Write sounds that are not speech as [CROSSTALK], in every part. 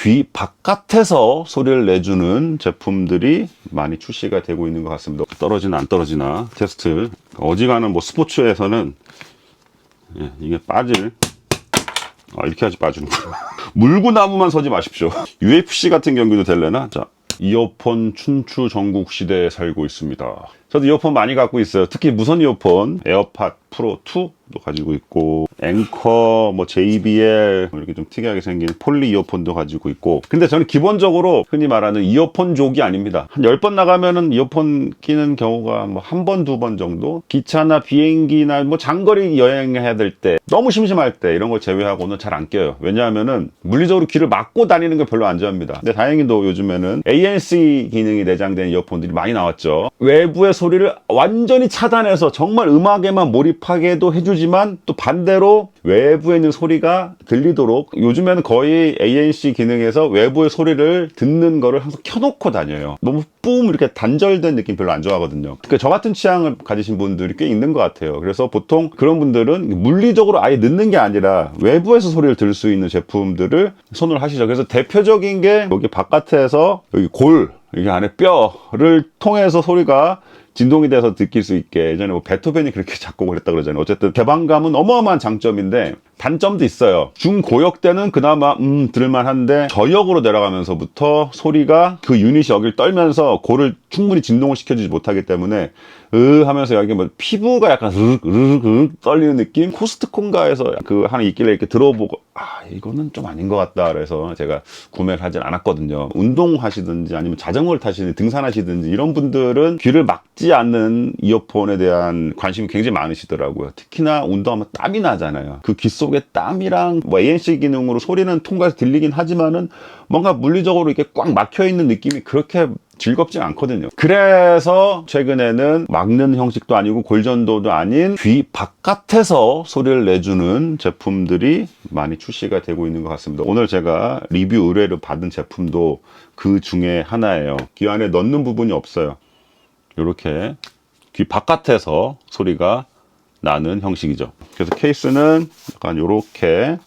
귀 바깥에서 소리를 내주는 제품들이 많이 출시가 되고 있는 것 같습니다. 떨어지나 안 떨어지나 테스트. 어지간한 뭐 스포츠에서는 예, 이게 빠질 아, 이렇게 하지 빠지는구나. [LAUGHS] 물구나무만 서지 마십시오. UFC 같은 경기도 될래나? 자, 이어폰 춘추 전국 시대에 살고 있습니다. 저도 이어폰 많이 갖고 있어요. 특히 무선 이어폰 에어팟 프로 2도 가지고 있고 앵커, 뭐 JBL 이렇게 좀 특이하게 생긴 폴리 이어폰도 가지고 있고 근데 저는 기본적으로 흔히 말하는 이어폰족이 아닙니다. 한 10번 나가면은 이어폰 끼는 경우가 뭐 한 번, 두 번 정도 기차나 비행기나 뭐 장거리 여행해야 될 때 너무 심심할 때 이런 걸 제외하고는 잘 안 껴요. 왜냐하면은 물리적으로 귀를 막고 다니는 게 별로 안 좋아합니다. 근데 다행히도 요즘에는 ANC 기능이 내장된 이어폰들이 많이 나왔죠. 외부의 소리를 완전히 차단해서 정말 음악에만 몰입 하게도 해주지만 또 반대로 외부에 있는 소리가 들리도록 요즘에는 거의 ANC 기능에서 외부의 소리를 듣는 거를 항상 켜놓고 다녀요. 너무 뿜 이렇게 단절된 느낌 별로 안 좋아하거든요. 그러니까 저 같은 취향을 가지신 분들이 꽤 있는 것 같아요. 그래서 보통 그런 분들은 물리적으로 아예 듣는 게 아니라 외부에서 소리를 들을 수 있는 제품들을 선호를 하시죠. 그래서 대표적인 게 여기 바깥에서 여기 골 여기 안에 뼈를 통해서 소리가 진동이 돼서 느낄 수 있게 예전에 뭐 베토벤이 그렇게 [LAUGHS] 작곡을 했다 그러잖아요. 어쨌든 개방감은 어마어마한 장점인데 단점도 있어요. 중고역 때는 그나마 음 들을만한데 저역으로 내려가면서부터 소리가 그 유닛이 여기를 떨면서 고를 충분히 진동을 시켜주지 못하기 때문에 으 하면서 여기 뭐 피부가 약간 으르륵 떨리는 느낌 코스트콘가에서 그 하나 있길래 이렇게 들어보고 아 이거는 좀 아닌 것 같다 그래서 제가 구매를 하진 않았거든요 운동하시든지 아니면 자전거를 타시든지 등산하시든지 이런 분들은 귀를 막지 않는 이어폰에 대한 관심이 굉장히 많으시더라고요 특히나 운동하면 땀이 나잖아요 그 귀 속에 땀이랑 뭐 ANC 기능으로 소리는 통과해서 들리긴 하지만은 뭔가 물리적으로 이렇게 꽉 막혀 있는 느낌이 그렇게 즐겁지 않거든요. 그래서 최근에는 막는 형식도 아니고 골전도도 아닌 귀 바깥에서 소리를 내주는 제품들이 많이 출시가 되고 있는 것 같습니다. 오늘 제가 리뷰 의뢰를 받은 제품도 그 중에 하나예요. 귀 안에 넣는 부분이 없어요. 이렇게 귀 바깥에서 소리가 나는 형식이죠. 그래서 케이스는 약간 이렇게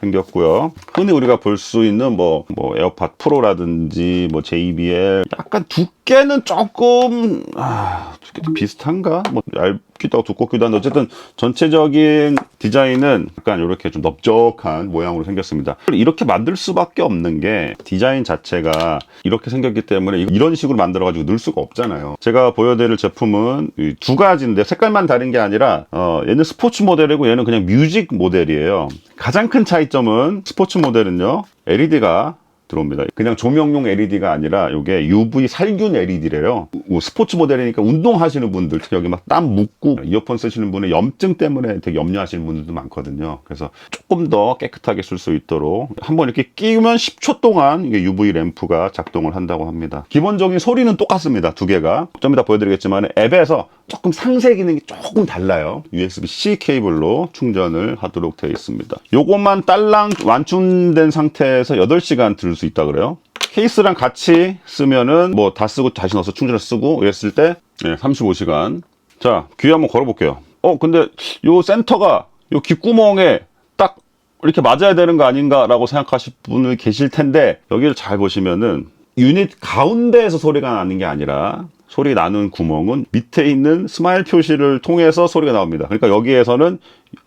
생겼고요. 흔히 우리가 볼 수 있는 뭐, 뭐 에어팟 프로라든지 뭐 JBL 약간 두 께는 조금 아, 두께도 비슷한가? 뭐 얇기도 하고 두껍기도 한데 어쨌든 전체적인 디자인은 약간 이렇게 좀 넓적한 모양으로 생겼습니다. 이렇게 만들 수밖에 없는 게 디자인 자체가 이렇게 생겼기 때문에 이런 식으로 만들어가지고 넣을 수가 없잖아요. 제가 보여드릴 제품은 이두 가지인데 색깔만 다른 게 아니라 어, 얘는 스포츠 모델이고 얘는 그냥 뮤직 모델이에요. 가장 큰 차이점은 스포츠 모델은요 LED가 들어옵니다. 그냥 조명용 LED가 아니라 이게 UV 살균 LED래요. 스포츠 모델이니까 운동하시는 분들 여기 막 땀 묻고 이어폰 쓰시는 분은 염증 때문에 되게 염려하시는 분들도 많거든요. 그래서 조금 더 깨끗하게 쓸 수 있도록 한번 이렇게 끼우면 10초 동안 이게 UV 램프가 작동을 한다고 합니다. 기본적인 소리는 똑같습니다. 두 개가 좀 이따 보여드리겠지만 앱에서 조금 상세 기능이 조금 달라요. USB-C 케이블로 충전을 하도록 되어 있습니다. 요것만 딸랑 완충된 상태에서 8시간 들을 수 있다 그래요. 케이스랑 같이 쓰면은 뭐 다 쓰고 다시 넣어서 충전을 쓰고 이랬을 때 35시간. 자, 귀 한번 걸어 볼게요. 어, 근데 요 센터가 요 귓구멍에 딱 이렇게 맞아야 되는 거 아닌가 라고 생각하실 분이 계실 텐데 여기를 잘 보시면은 유닛 가운데에서 소리가 나는 게 아니라 소리 나는 구멍은 밑에 있는 스마일 표시를 통해서 소리가 나옵니다. 그러니까 여기에서는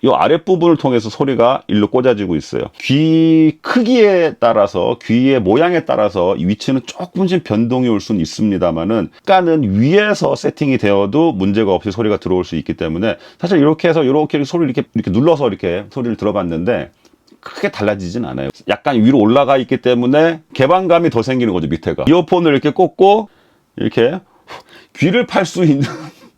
이 아랫부분을 통해서 소리가 일로 꽂아지고 있어요. 귀 크기에 따라서 귀의 모양에 따라서 이 위치는 조금씩 변동이 올 수는 있습니다만은 가는 위에서 세팅이 되어도 문제가 없이 소리가 들어올 수 있기 때문에 사실 이렇게 해서 이렇게 소리를 이렇게 이렇게 눌러서 이렇게 소리를 들어봤는데 크게 달라지진 않아요. 약간 위로 올라가 있기 때문에 개방감이 더 생기는 거죠, 밑에가. 이어폰을 이렇게 꽂고 이렇게 귀를 팔 수 있는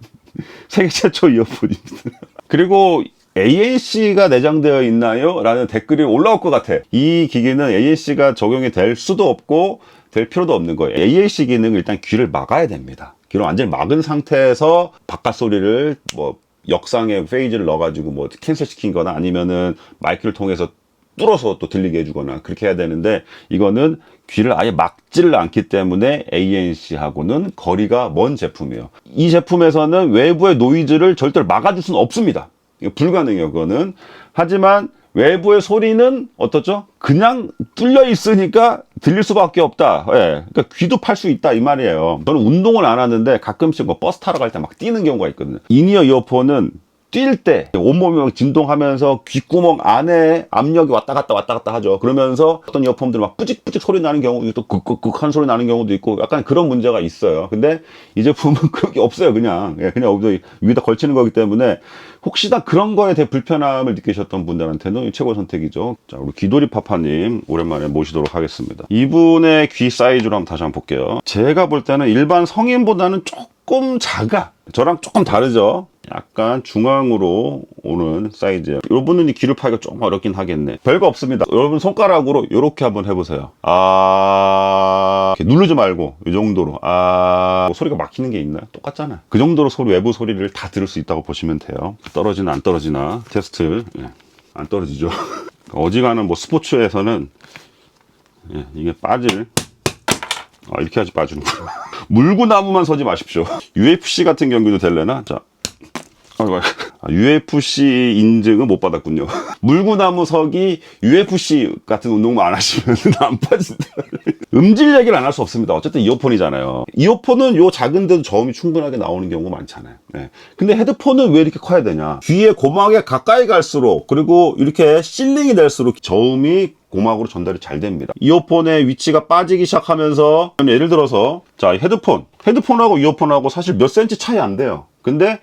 [LAUGHS] 세계 최초 이어폰입니다. 그리고 ANC가 내장되어 있나요? 라는 댓글이 올라올 것 같아. 이 기기는 ANC가 적용이 될 수도 없고 될 필요도 없는 거예요. ANC 기능은 일단 귀를 막아야 됩니다. 귀를 완전히 막은 상태에서 바깥 소리를 뭐 역상의 페이지를 넣어가지고 뭐 캔슬 시킨 거나 아니면은 마이크를 통해서 뚫어서 또 들리게 해주거나 그렇게 해야 되는데 이거는 귀를 아예 막지를 않기 때문에 ANC하고는 거리가 먼 제품이에요. 이 제품에서는 외부의 노이즈를 절대로 막아줄 수는 없습니다. 불가능해요, 그거는. 하지만 외부의 소리는 어떻죠? 그냥 뚫려 있으니까 들릴 수밖에 없다. 예. 그러니까 귀도 팔 수 있다 이 말이에요. 저는 운동을 안 하는데 가끔씩 뭐 버스 타러 갈 때 막 뛰는 경우가 있거든요. 이니어 이어폰은 뛸 때 온몸이 막 진동하면서 귓구멍 안에 압력이 왔다 갔다 왔다 갔다 하죠. 그러면서 어떤 이어폰들 막 뿌직뿌직 소리 나는 경우, 또 끄끄끄한 소리 나는 경우도 있고 약간 그런 문제가 있어요. 근데 이 제품은 [LAUGHS] 그런 게 없어요. 그냥 예, 그냥 위에다 걸치는 거기 때문에 혹시나 그런 거에 대해 불편함을 느끼셨던 분들한테는 이 최고 선택이죠. 자, 우리 귀돌이 파파님 오랜만에 모시도록 하겠습니다. 이분의 귀 사이즈로 한번 다시 한번 볼게요. 제가 볼 때는 일반 성인보다는 조금 작아. 저랑 조금 다르죠. 약간 중앙으로 오는 사이즈예요. 여러분은 이 귀를 파기가 좀 어렵긴 하겠네. 별거 없습니다. 여러분 손가락으로 이렇게 한번 해보세요. 아 누르지 말고 이 정도로 아 뭐 소리가 막히는 게 있나요? 똑같잖아. 그 정도로 소리 외부 소리를 다 들을 수 있다고 보시면 돼요. 떨어지나 안 떨어지나 테스트 예, 안 떨어지죠. [LAUGHS] 어지간한 뭐 스포츠에서는 예, 이게 빠질 아, 이렇게 하지 빠지는구나. [LAUGHS] 물구나무만 서지 마십시오. [LAUGHS] UFC 같은 경기도 될래나? 자. 아이고. 아, UFC 인증은 못 받았군요. [LAUGHS] 물구나무 서기 UFC 같은 운동만 안 하시면 [LAUGHS] 안 빠진다. 음질 얘기를 안 할 수 없습니다. 어쨌든 이어폰이잖아요. 이어폰은 요 작은데도 저음이 충분하게 나오는 경우가 많잖아요. 네. 근데 헤드폰은 왜 이렇게 커야 되냐? 귀에 고막에 가까이 갈수록 그리고 이렇게 실링이 될수록 저음이 고막으로 전달이 잘 됩니다. 이어폰의 위치가 빠지기 시작하면서 예를 들어서 자 헤드폰 헤드폰하고 이어폰하고 사실 몇 센치 차이 안 돼요. 근데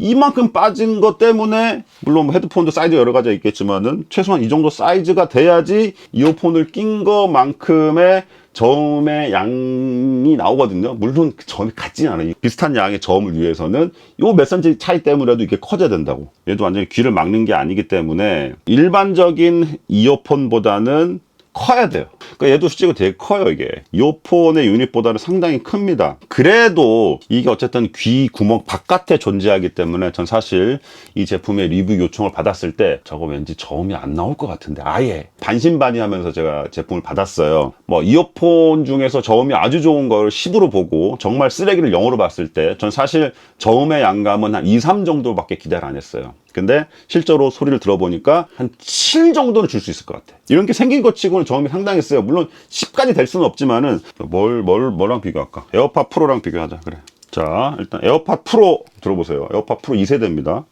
이만큼 빠진 것 때문에 물론 뭐 헤드폰도 사이즈 여러 가지가 있겠지만은 최소한 이 정도 사이즈가 돼야지 이어폰을 낀 것만큼의 저음의 양이 나오거든요. 물론 그 저음이 같지는 않아요. 비슷한 양의 저음을 위해서는 요 몇 센치 차이 때문에도 이게 커져야 된다고. 얘도 완전히 귀를 막는 게 아니기 때문에 일반적인 이어폰보다는 커야 돼요. 그러니까 얘도 실제로 되게 커요, 이게. 이어폰의 유닛보다는 상당히 큽니다. 그래도 이게 어쨌든 귀 구멍 바깥에 존재하기 때문에 전 사실 이 제품의 리뷰 요청을 받았을 때 저거 왠지 저음이 안 나올 것 같은데 아예 반신반의 하면서 제가 제품을 받았어요. 뭐 이어폰 중에서 저음이 아주 좋은 걸 10으로 보고 정말 쓰레기를 0으로 봤을 때 전 사실 저음의 양감은 한 2, 3 정도밖에 기대를 안 했어요. 근데 실제로 소리를 들어보니까 한 7 정도는 줄 수 있을 것 같아. 이런 게 생긴 것 치고는 저음이 상당히 세요. 물론 10까지 될 수는 없지만은 뭘, 뭘, 뭐랑 비교할까? 에어팟 프로랑 비교하자. 그래. 자, 일단 에어팟 프로 들어보세요. 에어팟 프로 2세대입니다.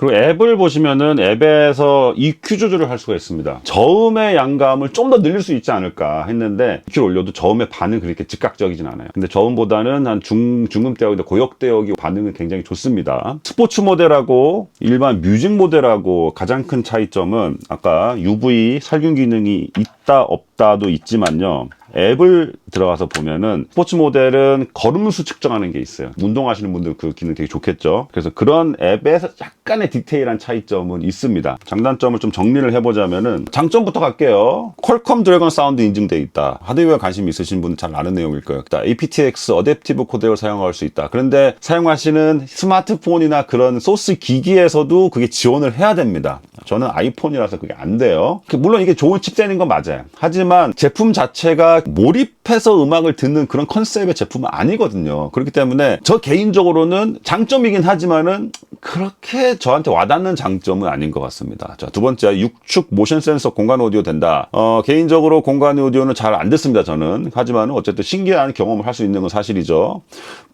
그리고 앱을 보시면은 앱에서 EQ 조절을 할 수가 있습니다. 저음의 양감을 좀 더 늘릴 수 있지 않을까 했는데 EQ를 올려도 저음의 반응 그렇게 즉각적이진 않아요. 근데 저음보다는 한 중, 중음대역인데 고역대역이 반응은 굉장히 좋습니다. 스포츠 모델하고 일반 뮤직 모델하고 가장 큰 차이점은 아까 UV 살균 기능이 있다 없다도 있지만요. 앱을 들어가서 보면은 스포츠 모델은 걸음수 측정하는 게 있어요. 운동하시는 분들 그 기능 되게 좋겠죠. 그래서 그런 앱에서 약간의 디테일한 차이점은 있습니다. 장단점을 좀 정리를 해보자면은 장점부터 갈게요. 퀄컴 드래곤 사운드 인증돼 있다. 하드웨어 관심 있으신 분은 잘 아는 내용일 거예요. aptX 어댑티브 코덱을 사용할 수 있다. 그런데 사용하시는 스마트폰이나 그런 소스 기기에서도 그게 지원을 해야 됩니다. 저는 아이폰이라서 그게 안 돼요. 물론 이게 좋은 칩셋인 건 맞아요. 하지만 제품 자체가 몰입해서 음악을 듣는 그런 컨셉의 제품은 아니거든요. 그렇기 때문에 저 개인적으로는 장점이긴 하지만은 그렇게 저한테 와닿는 장점은 아닌 것 같습니다. 자, 두 번째, 6축 모션 센서 공간 오디오 된다. 어, 개인적으로 공간 오디오는 잘 안 듣습니다, 저는. 하지만 어쨌든 신기한 경험을 할 수 있는 건 사실이죠.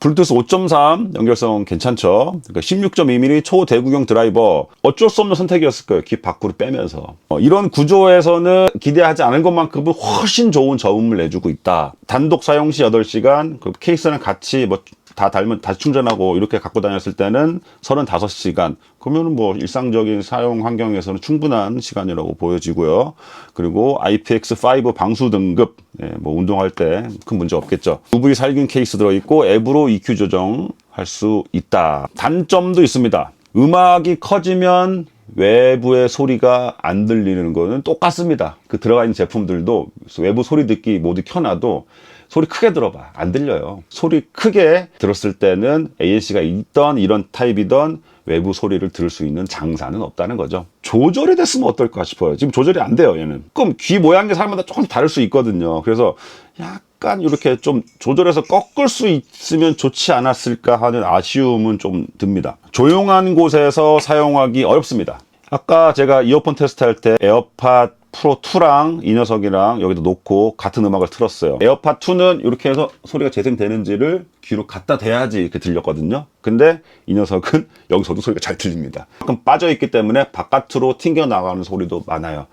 블루투스 5.3 연결성 괜찮죠. 그러니까 16.2mm 초대구경 드라이버 어쩔 수 없는 선택이었을 거예요. 귀 밖으로 빼면서. 어, 이런 구조에서는 기대하지 않은 것만큼은 훨씬 좋은 저음을 내주고 있다. 단독 사용 시 8시간, 그 케이스랑 같이 뭐 다 달면 다시 충전하고 이렇게 갖고 다녔을 때는 35시간. 그러면은 뭐 일상적인 사용 환경에서는 충분한 시간이라고 보여지고요. 그리고 IPX5 방수 등급, 예, 뭐 운동할 때 큰 문제 없겠죠. UV 살균 케이스 들어있고 앱으로 EQ 조정 할 수 있다. 단점도 있습니다. 음악이 커지면 외부의 소리가 안 들리는 거는 똑같습니다. 그 들어가 있는 제품들도 외부 소리 듣기 모두 켜놔도 소리 크게 들어봐. 안 들려요. 소리 크게 들었을 때는 ANC가 있던 이런 타입이던 외부 소리를 들을 수 있는 장사는 없다는 거죠. 조절이 됐으면 어떨까 싶어요. 지금 조절이 안 돼요, 얘는. 그럼 귀 모양이 사람마다 조금 다를 수 있거든요. 그래서 약 간 이렇게 좀 조절해서 꺾을 수 있으면 좋지 않았을까 하는 아쉬움은 좀 듭니다. 조용한 곳에서 사용하기 어렵습니다. 아까 제가 이어폰 테스트 할 때 에어팟 프로 2랑 이 녀석이랑 여기다 놓고 같은 음악을 틀었어요. 에어팟 2는 이렇게 해서 소리가 재생되는지를 귀로 갖다 대야지 이렇게 들렸거든요. 근데 이 녀석은 [LAUGHS] 여기서도 소리가 잘 들립니다. 조금 빠져 있기 때문에 바깥으로 튕겨 나가는 소리도 많아요.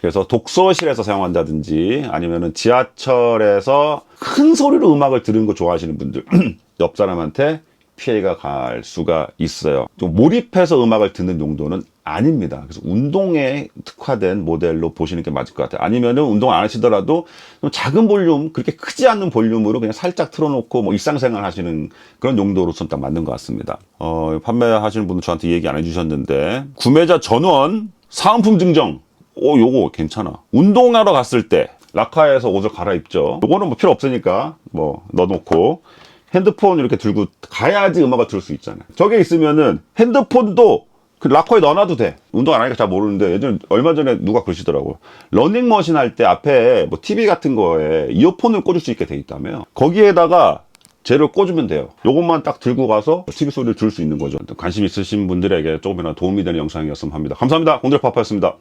그래서 독서실에서 사용한다든지 아니면은 지하철에서 큰 소리로 음악을 들은 거 좋아하시는 분들 [CLEARS THROAT] 옆 사람한테 피해가 갈 수가 있어요. 좀 몰입해서 음악을 듣는 용도는 아닙니다. 그래서 운동에 특화된 모델로 보시는 게 맞을 것 같아요. 아니면은 운동 안 하시더라도 좀 작은 볼륨, 그렇게 크지 않는 볼륨으로 그냥 살짝 틀어놓고 뭐 일상생활 하시는 그런 용도로선 딱 맞는 것 같습니다. 어, 판매하시는 분은 저한테 얘기 안 해주셨는데 구매자 전원 사은품 증정. 오, 요거 괜찮아. 운동하러 갔을 때 라카에서 옷을 갈아입죠. 요거는 뭐 필요 없으니까 뭐 넣어놓고 핸드폰 이렇게 들고 가야지 음악을 들을 수 있잖아요. 저게 있으면은 핸드폰도 그 락커에 넣어놔도 돼. 운동 안 하니까 잘 모르는데 예전에 얼마 전에 누가 그러시더라고요. 러닝머신 할 때 앞에 뭐 TV 같은 거에 이어폰을 꽂을 수 있게 돼 있다며요. 거기에다가 쟤를 꽂으면 돼요. 요것만 딱 들고 가서 TV 소리를 들을 수 있는 거죠. 관심 있으신 분들에게 조금이나 도움이 되는 영상이었으면 합니다. 감사합니다. 공들파파였습니다.